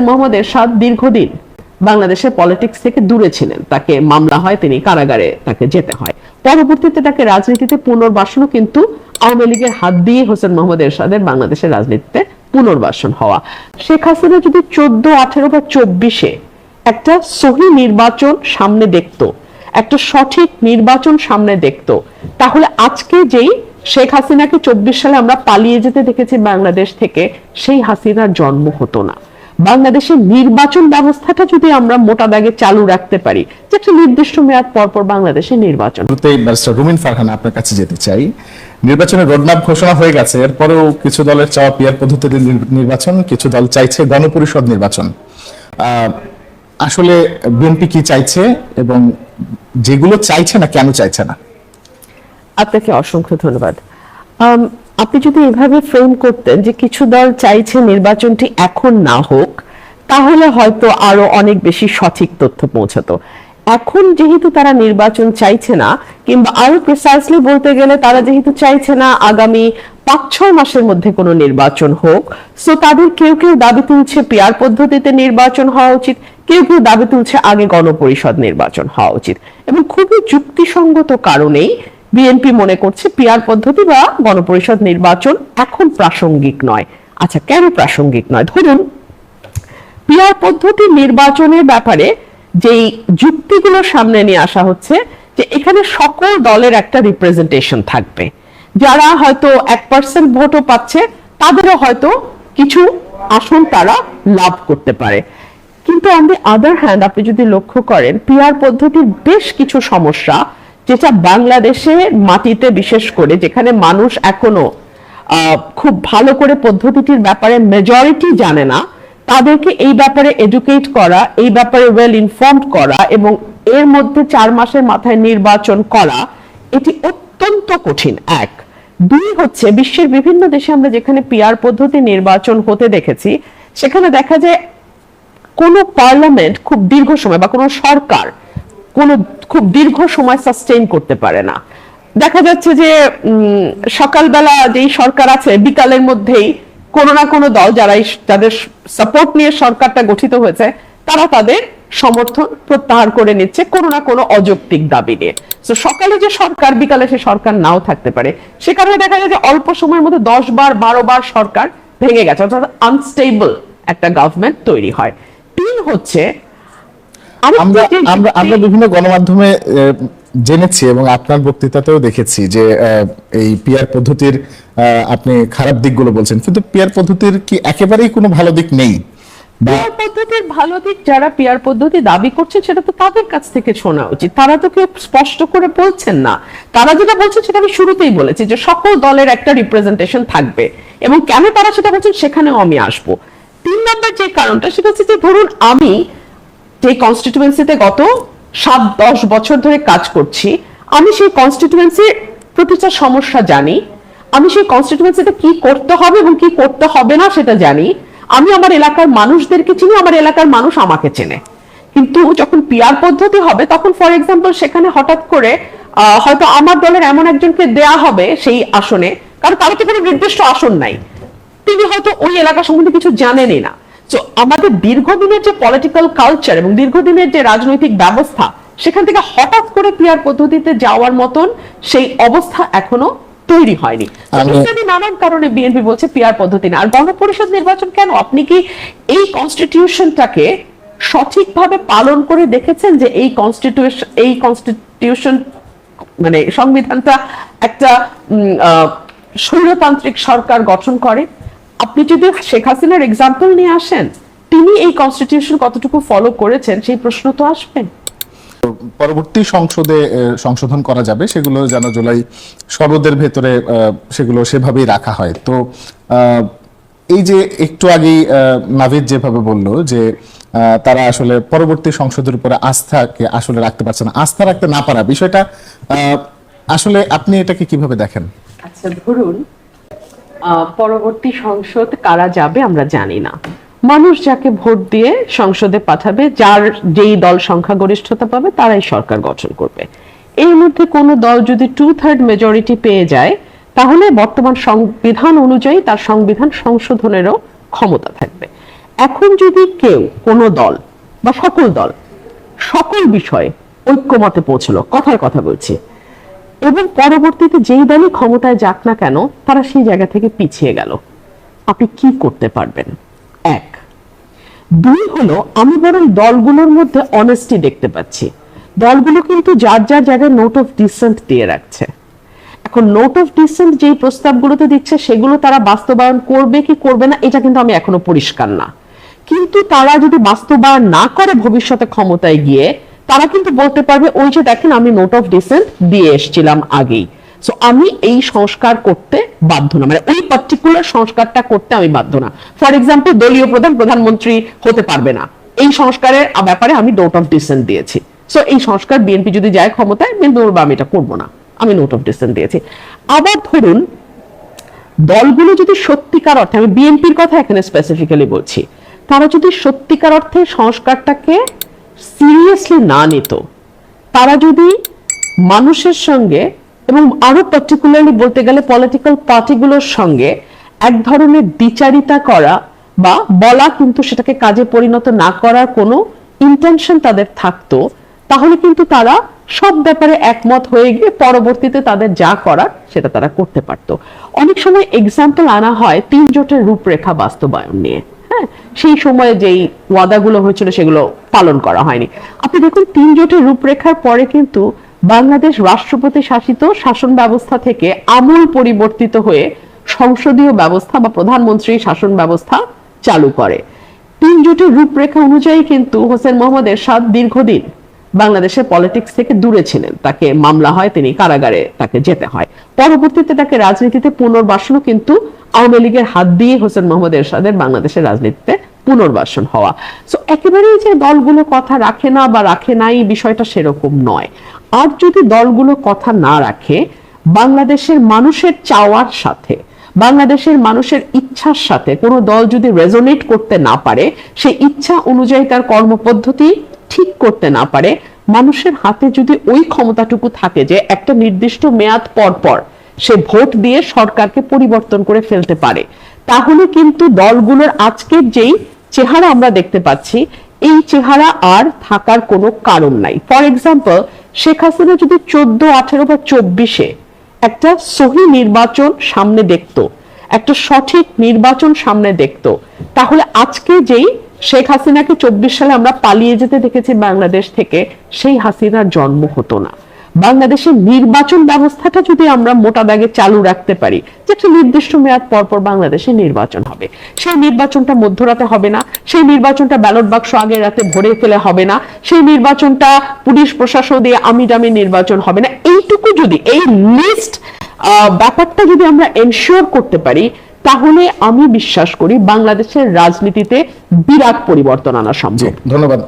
মোহাম্মদ এরশাদ দীর্ঘদিন বাংলাদেশের পলিটিক্স থেকে দূরে ছিলেন। তাকে মামলা হয়, তিনি কারাগারে তাকে যেতে হয়। পরবর্তীতে তাকে রাজনীতিতে পুনর্বাসনও কিন্তু আওয়ামী লীগের হাত দিয়ে হোসেন মোহাম্মদ এরশাদের বাংলাদেশের রাজনীতিতে পুনর্বাসন হওয়া। শেখ হাসিনা যদি চোদ্দ, আঠেরো বা চব্বিশে একটা সহি নির্বাচন সামনে দেখতো, একটা সঠিক নির্বাচন সামনে দেখতো, তাহলে আজকে যেই শেখ হাসিনাকে চব্বিশ সালে আমরা পালিয়ে যেতে দেখেছি বাংলাদেশ থেকে, সেই হাসিনার জন্ম হতো না। বাংলাদেশের নির্বাচন ব্যবস্থাটা যদি আমরা মোটা দাগে চালু রাখতে পারি যে একটা নির্দিষ্ট মেয়াদ পর পর বাংলাদেশে নির্বাচন। রুমিন ফারহান আপনার কাছে যেতে চাই। নির্বাচনের রোডম্যাপ ঘোষণা হয়ে গেছে এরপরেও কিছু দলের চাওয়া পিয়ার পদ্ধতিতে নির্বাচন কিছু দল চাইছে গণপরিষদ নির্বাচন। আহ, আসলে বিএনপি কি চাইছে এবং যেগুলো চাইছে না কেন চাইছে না? আপনাকে অসংখ্য ধন্যবাদ। আপনি যদি এভাবে ফ্রেম করতেন যে কিছু দল চাইছে নির্বাচনটি এখন না হোক, তাহলে হয়তো আরও অনেক বেশি সঠিক তথ্য পৌঁছাতো। এখন যেহেতু তারা নির্বাচন চাইছে না, কিংবা আরও প্রিসাইসলি বলতে গেলে তারা যেহেতু চাইছে না, আগামী পাঁচ ছয় মাসের মধ্যে কোনো নির্বাচন হোক সো তাদের কেউ কেউ দাবি তুলছে পিয়ার পদ্ধতিতে নির্বাচন হওয়া উচিত, কেউ কেউ দাবি তুলছে আগে গণপরিষদ নির্বাচন হওয়া উচিত। এবং খুবই যুক্তিসঙ্গত কারণেই বিএনপি মনে করছে পিয়ার পদ্ধতি বা গণপরিষদ নির্বাচন এখন প্রাসঙ্গিক নয়। আচ্ছা কেন প্রাসঙ্গিক নয়? ধরুন পিয়ার পদ্ধতি নির্বাচনের ব্যাপারে যেই যুক্তিগুলো সামনে নিয়ে আসা হচ্ছে, যে এখানে সকল দলের একটা রিপ্রেজেন্টেশন থাকবে। যারা হয়তো এক পার্সেন্ট ভোটও পাচ্ছে, তাদেরও হয়তো কিছু আসন তারা লাভ করতে পারে। কিন্তু অন দি আদার হ্যান্ড আপনি যদি লক্ষ্য করেন পিয়ার পদ্ধতির বেশ কিছু সমস্যা যেটা বাংলাদেশে মাটিতে বিশেষ করে, যেখানে মানুষ এখনও খুব ভালো করে পদ্ধতিটির ব্যাপারে মেজরিটি জানে না, তাদেরকে এই ব্যাপারে এডুকেট করা, এই ব্যাপারে ওয়েল ইনফর্মড করা এবং এর মধ্যে চার মাসের মাথায় নির্বাচন করা, এটি অত্যন্ত কঠিন। এক। দুই হচ্ছে, বিশ্বের বিভিন্ন দেশে আমরা যেখানে পিয়ার পদ্ধতি নির্বাচন হতে দেখেছি, সেখানে দেখা যায় কোনো পার্লামেন্ট খুব দীর্ঘ সময় বা কোনো সরকার কোন খুব দীর্ঘ সময় সাস্টেইন করতে পারে না। দেখা যাচ্ছে যে সকালবেলা যেই সরকার আছে, বিকালের মধ্যেই কোনো না কোনো দল যারা যাদের সাপোর্ট নিয়ে সরকারটা গঠিত হয়েছে, তারা তাদের সমর্থন প্রত্যাহার করে নিচ্ছে কোনো না কোনো অযৌক্তিক দাবি নিয়ে। তো সকালে যে সরকার, বিকালে সে সরকার নাও থাকতে পারে। সে কারণে দেখা যায় যে অল্প সময়ের মধ্যে দশ বার, বারো বার সরকার ভেঙে গেছে, অর্থাৎ আনস্টেবল একটা গভর্নমেন্ট তৈরি হয়। তিন হচ্ছে আমরা আমরা আমরা বিভিন্ন গণমাধ্যমে জেনেছি এবং আপনার বক্তৃতাতেও দেখেছি যে এই পিয়ার পদ্ধতির আপনি খারাপ দিকগুলো বলছেন। কিন্তু পিয়ার পদ্ধতির কি একেবারেই কোনো ভালো দিক নেই? পিয়ার পদ্ধতির ভালো দিক যারা পিয়ার পদ্ধতি দাবি করছে সেটা তো তাদের কাছ থেকে শোনা উচিত। তারা তো কেউ স্পষ্ট করে বলছেন না। তারা যেটা বলছেন সেটা আমি শুরুতেই বলেছি যে সকল দলের একটা রিপ্রেজেন্টেশন থাকবে। এবং কেন তারা সেটা বলছেন সেখানেও আমি আসব। তিন নম্বর যে কারণটা সেটা হচ্ছে যে ধরুন আমি যে কনস্টিটিউয়েন্সিতে গত সাত, দশ বছর ধরে কাজ করছি, আমি সেই কনস্টিটিউয়েন্সির প্রতিটা সমস্যা জানি। আমি সেই কনস্টিটিউয়েন্সিতে কি করতে হবে এবং কি করতে হবে না সেটা জানি। আমি আমার এলাকার মানুষদেরকে চিনি, আমার এলাকার মানুষ আমাকে চেনে। কিন্তু যখন পিয়ার পদ্ধতি হবে, তখন ফর এক্সাম্পল সেখানে হঠাৎ করে হয়তো আমার দলের এমন একজনকে দেয়া হবে সেই আসনে, কারণ তার তো কোনো নির্দিষ্ট আসন নাই। তিনি হয়তো ওই এলাকা সম্বন্ধে কিছু জানেনই না। তো আমাদের দীর্ঘদিনের যে পলিটিক্যাল কালচার এবং দীর্ঘদিনের যে রাজনৈতিক ব্যবস্থা সেখান থেকে হঠাৎ করে পিয়ার পদ্ধতিতে যাওয়ার মতন সেই অবস্থা এখনও তৈরি হয়নি। নানান কারণে বিএনপি বলছে পিয়ার পদ্ধতি না। আর গণপরিষদ নির্বাচন কেন? আপনি কি এই কনস্টিটিউশনটাকে সঠিকভাবে পালন করে দেখেছেন যে এই কনস্টিটিউশন এই কনস্টিটিউশন মানে সংবিধানটা একটা স্বৈরতান্ত্রিক সরকার গঠন করে? আপনি যদি শেখ হাসিনার এক্সাম্পল নিয়ে আসেন তিনি এই কনস্টিটিউশন কতটুকু ফলো করেছেন সেই প্রশ্ন তো আসবে পরবর্তী সংসদে সংশোধন করা যাবে সেগুলো যেন জুলাই সনদের ভেতরে সেগুলো সেভাবেই রাখা হয়। তো এই যে একটু আগেই নাভিদ যেভাবে বলল যে তারা আসলে পরবর্তী সংসদের উপরে আস্থাকে আসলে রাখতে পারছে না আস্থা রাখতে না পারা বিষয়টা আহ, আসলে আপনি এটাকে কীভাবে দেখেন? আচ্ছা ধরুন পরবর্তী সংসদ কারা যাবে আমরা জানি না। মানুষ যাকে ভোট দিয়ে সংসদে পাঠাবে, যার যেই দল সংখ্যাগরিষ্ঠতা পাবে, তারাই সরকার গঠন করবে। এর মধ্যে কোনো দল যদি টু থার্ড মেজরিটি পেয়ে যায়, তাহলে বর্তমান সংবিধান অনুযায়ী তার সংবিধান সংশোধনেরও ক্ষমতা থাকবে। এখন যদি কেউ, কোনো দল বা সকল দল, সকল বিষয়ে ঐক্যমতে পৌঁছলো কথার কথা বলছি এবং পরবর্তীতে যেই দলই ক্ষমতায় যাক না কেন, তারা সেই জায়গা থেকে পিছিয়ে গেল। আপনি কি করতে পারবেন? এক। দুই হলো, আমি বরং দলগুলোর মধ্যে অনেস্টি দেখতে পাচ্ছি। দলগুলো কিন্তু যার যার জায়গায় নোট অফ ডিসেন্ট দিয়ে রাখছে। এখন নোট অফ ডিসেন্ট যেই প্রস্তাবগুলোতে দিচ্ছে, সেগুলো তারা বাস্তবায়ন করবে কি করবে না, এটা কিন্তু আমি এখনও পরিষ্কার না। কিন্তু তারা যদি বাস্তবায়ন না করে ভবিষ্যতে ক্ষমতায় গিয়ে তারা কিন্তু বলতে পারবে, ওই যে দেখেন আমি নোট অফ ডিসেন্ট দিয়ে এসেছিলাম আগেই। সো আমি এই সংস্কার করতে বাধ্য না। মানে ওই পার্টিকুলার সংস্কারটা করতে আমি বাধ্য না। ফর এক্সাম্পল দলীয় প্রধান, প্রধানমন্ত্রী হতে পারবে না। এই সংস্কারের ব্যাপারে আমি নোট অফ ডিসেন্ট দিয়েছি। সো এই সংস্কার বিএনপি যদি যায় ক্ষমতায় বিএনপি বলবে, আমি এটা করব না। আমি নোট অফ ডিসেন্ট দিয়েছি। আবার ধরুন, দলগুলো যদি সত্যিকার অর্থে, আমি বিএনপির কথা এখানে স্পেসিফিক্যালি বলছি, তারা যদি সত্যিকার অর্থে সংস্কারটাকে সিরিয়াসলি না নিত, তারা যদি মানুষের সঙ্গে এবং আরও পার্টিকুলারলি বলতে গেলে পলিটিক্যাল পার্টিগুলোর সঙ্গে এক ধরনের দ্বিচারিতা করা বা বলা কিন্তু সেটাকে কাজে পরিণত না করার কোনো ইন্টেনশন তাদের থাকতো, তাহলে কিন্তু তারা সব ব্যাপারে একমত হয়ে গিয়ে পরবর্তীতে তাদের যা করার সেটা তারা করতে পারতো। অনেক সময় এক্সাম্পল আনা হয় তিন জোটের রূপরেখা বাস্তবায়ন নিয়ে। হ্যাঁ সেই সময়ে যেই ওয়াদাগুলো হয়েছিল সেগুলো পালন করা হয়নি। আপনি দেখুন, তিন জোটের রূপরেখার পরে কিন্তু বাংলাদেশ রাষ্ট্রপতি শাসিত শাসন ব্যবস্থা থেকে আমূল পরিবর্তিত হয়ে সংসদীয় ব্যবস্থা বা প্রধানমন্ত্রী শাসন ব্যবস্থা চালু করে। তিন জোটের রূপরেখা অনুযায়ী কিন্তু হোসেন মোহাম্মদ এরশাদ দীর্ঘদিন বাংলাদেশের পলিটিক্স থেকে দূরে ছিলেন। তাকে মামলা হয়, তিনি কারাগারে তাকে যেতে হয়। পরবর্তীতে তাকে রাজনীতিতে পুনর্বাসনও কিন্তু আওয়ামী লীগের হাত দিয়ে হোসেন মোহাম্মদ এরশাদের বাংলাদেশের রাজনীতিতে পুনর্বাসন হওয়া। সো একেবারেই যে দলগুলো কথা রাখে না বা রাখে নাই, বিষয়টা সেরকম নয়। আর যদি দলগুলো কথা না রাখে, বাংলাদেশের মানুষের চাওয়ার সাথে, বাংলাদেশের মানুষের ইচ্ছার সাথে, কোনো দল যদি রেজোনেট করতে না পারে, সেই ইচ্ছা অনুযায়ী তার কর্মপদ্ধতি ঠিক করতে না পারে, মানুষের হাতে যদি ওই ক্ষমতাটুকু থাকে যে একটা নির্দিষ্ট মেয়াদ পর পর সে ভোট দিয়ে সরকারকে পরিবর্তন করে ফেলতে পারে, তাহলে কিন্তু দলগুলোর আজকের যেই চেহারা আমরা দেখতে পাচ্ছি, এই চেহারা আর থাকার কোনো কারণ নাই। ফর এক্সাম্পল শেখ হাসিনা যদি চোদ্দ, আঠেরো বা চব্বিশে একটা সহি নির্বাচন সামনে দেখতো, একটা সঠিক নির্বাচন সামনে দেখতো, তাহলে আজকে যেই শেখ হাসিনাকে চব্বিশ সালে আমরা পালিয়ে যেতে দেখেছি বাংলাদেশ থেকে, সেই হাসিনার জন্ম হতো না। বাংলাদেশের নির্বাচন ব্যবস্থাটা যদি আমরা মোটা দাগে চালু রাখতে পারি, যে একটা নির্দিষ্ট মেয়াদ পর পর বাংলাদেশে নির্বাচন হবে। সেই নির্বাচনটা মধ্যরাতে হবে না, সেই নির্বাচনটা ব্যালট বাক্স আগের রাতে ভরে ফেলে হবে না, সেই নির্বাচনটা পুলিশ প্রশাসন দিয়ে আমি দামি নির্বাচন হবে না। এইটুকু যদি, এই লিস্ট ব্যাপারটা যদি আমরা এনশিওর করতে পারি তাহলে আমি বিশ্বাস করি বাংলাদেশের রাজনীতিতে বিরাট পরিবর্তন আনা সম্ভব। ধন্যবাদ।